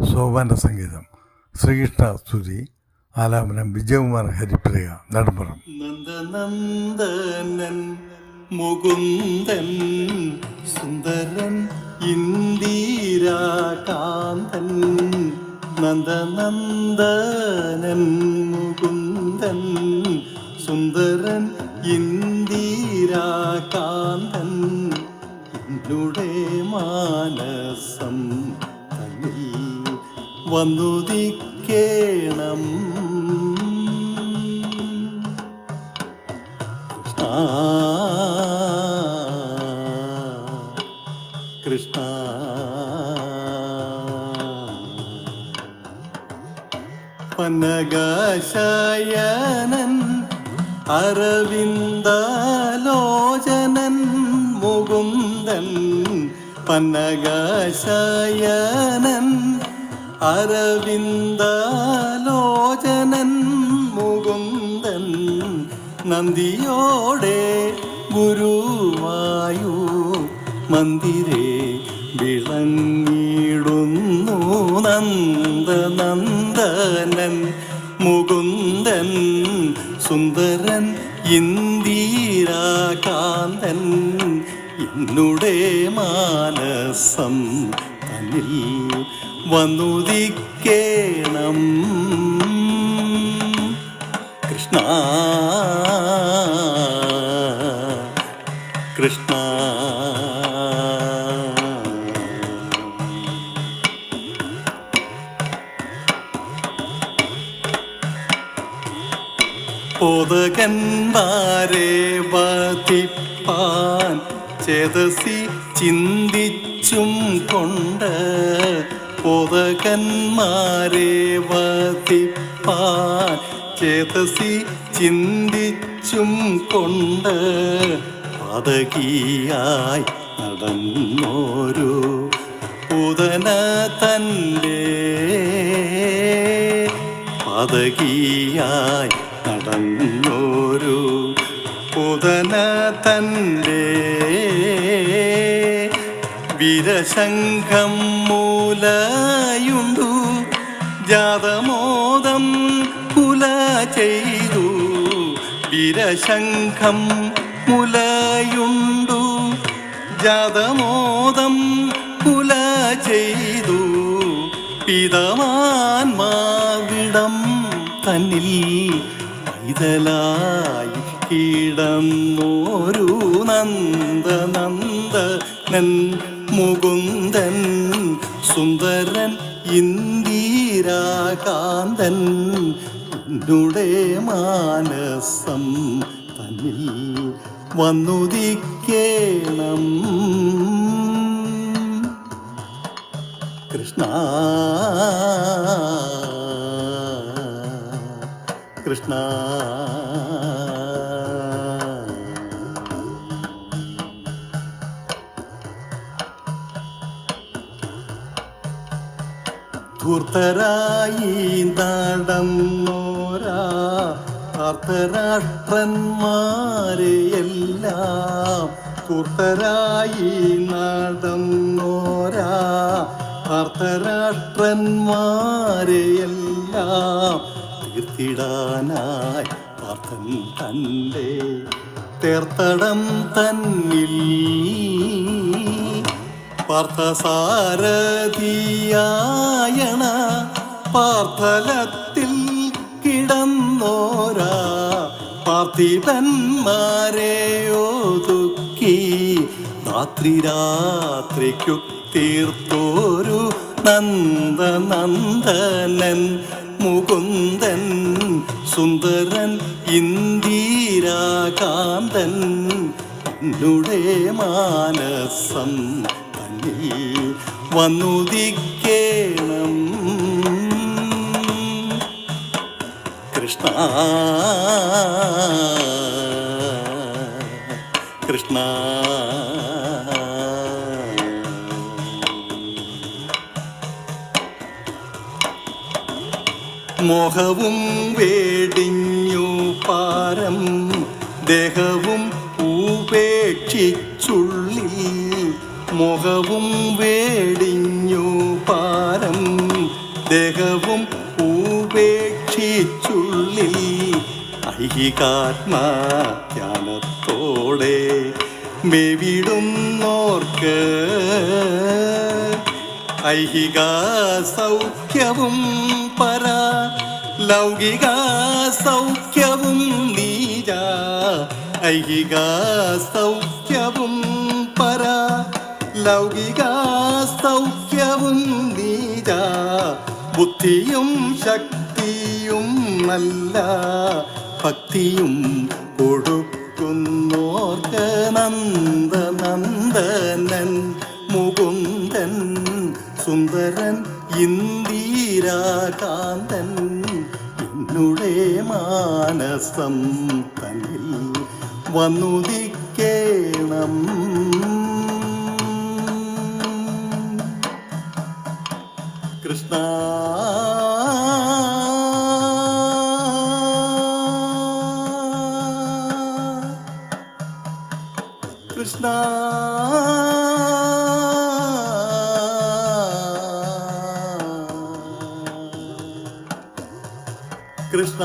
സോപാന്റെ സംഗീതം. ശ്രീകൃഷ്ണ സ്തുതി. ആലാപനം വിജയകുമാർ ഹരിപ്രിയ നെടുമ്പുറം. നന്ദനന്ദനൻ മുകുന്ദൻ സുന്ദരൻ ഇന്ദിരാകാന്തൻ. നന്ദനന്ദനൻ മുകുന്ദൻ സുന്ദരൻ ഇന്ദിരാകാന്തൻ. എന്നുടെ മാനസം വന്നുദിക്കേണം. കൃഷ്ണ പന്നകാശയനൻ അരവിന്ദലോചനൻ മുകുന്ദൻ. പന്നകാശയനൻ അരവിന്ദലോചനൻ മുകുന്ദൻ നന്ദിയോടെ ഗുരുവായു മന്ദിരേ വിളങ്ങിടുന്നു നന്ദ നന്ദനൻ മുകുന്ദൻ സുന്ദരൻ ഇന്ദിരാകാന്തൻ. എന്നുടെ മാനസം തന്നിൽ വന്നുദിക്കേണം. കൃഷ്ണ കൃഷ്ണ. പൊതകന്മാരെ വധിപ്പാൻ ചേതസി ചിന്തിച്ചും കൊണ്ട് പൊതകന്മാരെ വധിപ്പാൻ ചേതസി ചിന്തിച്ചും കൊണ്ട് പതകിയായി നടന്നോരു പുതന തന്റെ പതകിയായി നടന്നോരു പുതന തന്റെ വിരശംഖം മൂലയുണ്ടു. ജാതമോദം കുല ചെയ്തു. വിരശംഖം മുലയുണ്ടു. ജാതമോദം കുല ചെയ്തു. പിതമാൻമാവിടം തന്നിൽ പൈതലായി കിടന്നോരു നന്ദ നന്ദ നൻ മുകുന്ദൻ സുന്ദരൻ ഇന്ദിരാകാന്തൻ ഉന്നുടെ മാനസം തന്നിൽ വന്നുദിക്കേണം കൃഷ്ണ കൃഷ്ണ. ധൂർത്തരായി നടന്നോരാ അർദ്ധരാഷ്ട്രന്മാരെയെല്ലാം ധൂർത്തരായി നടന്നോരാ അർദ്ധരാഷ്ട്രന്മാരെയെല്ലാം തീർത്തിടാനായി പാർത്ഥൻ തന്റെ തേർത്തടം തന്നിൽ പാർത്ഥസാരഥിയായണ പാർത്ഥലത്തിൽ കിടന്നോരാ പാർത്ഥിപന്മാരെ ഒതുക്കി രാത്രി രാത്രിക്കു തീർത്തോരു നന്ദനന്ദനൻ മുകുന്ദൻ സുന്ദരൻ ഇന്ദിരാകാന്തൻ. എന്നുടെ മാനസം വന്നുദിക്കേണം. കൃഷ്ണ കൃഷ്ണ. മോഹവും വേടിഞ്ഞു പാരം ദേഹവും ഉപേക്ഷിച്ചുള്ളിൽ മുഖവും വേടിഞ്ഞു പാരം. ദേഹവും ഉപേക്ഷിച്ചുള്ളിൽ ഐഹികാത്മാധ്യാനത്തോടെ മെവിടുന്നോർക്ക് ഐഹിക സൗഖ്യവും പര ലൗകിക സൗഖ്യവും നീജ ഐഹിക സൗഖ്യവും പര ലൗകിക സൗഖ്യവും നീജ ബുദ്ധിയും ശക്തിയും നല്ല. ഭക്തിയും കൊടുക്കുന്നോർക്ക് നന്ദ നന്ദനൻ. മുകുന്ദൻ സുന്ദരൻ ഇന്ദിരാകാന്തൻ. എന്നുടെ മാനസം തന്നിൽ വന്നുദിക്കേണം. കൃഷ്ണ കൃഷ്ണ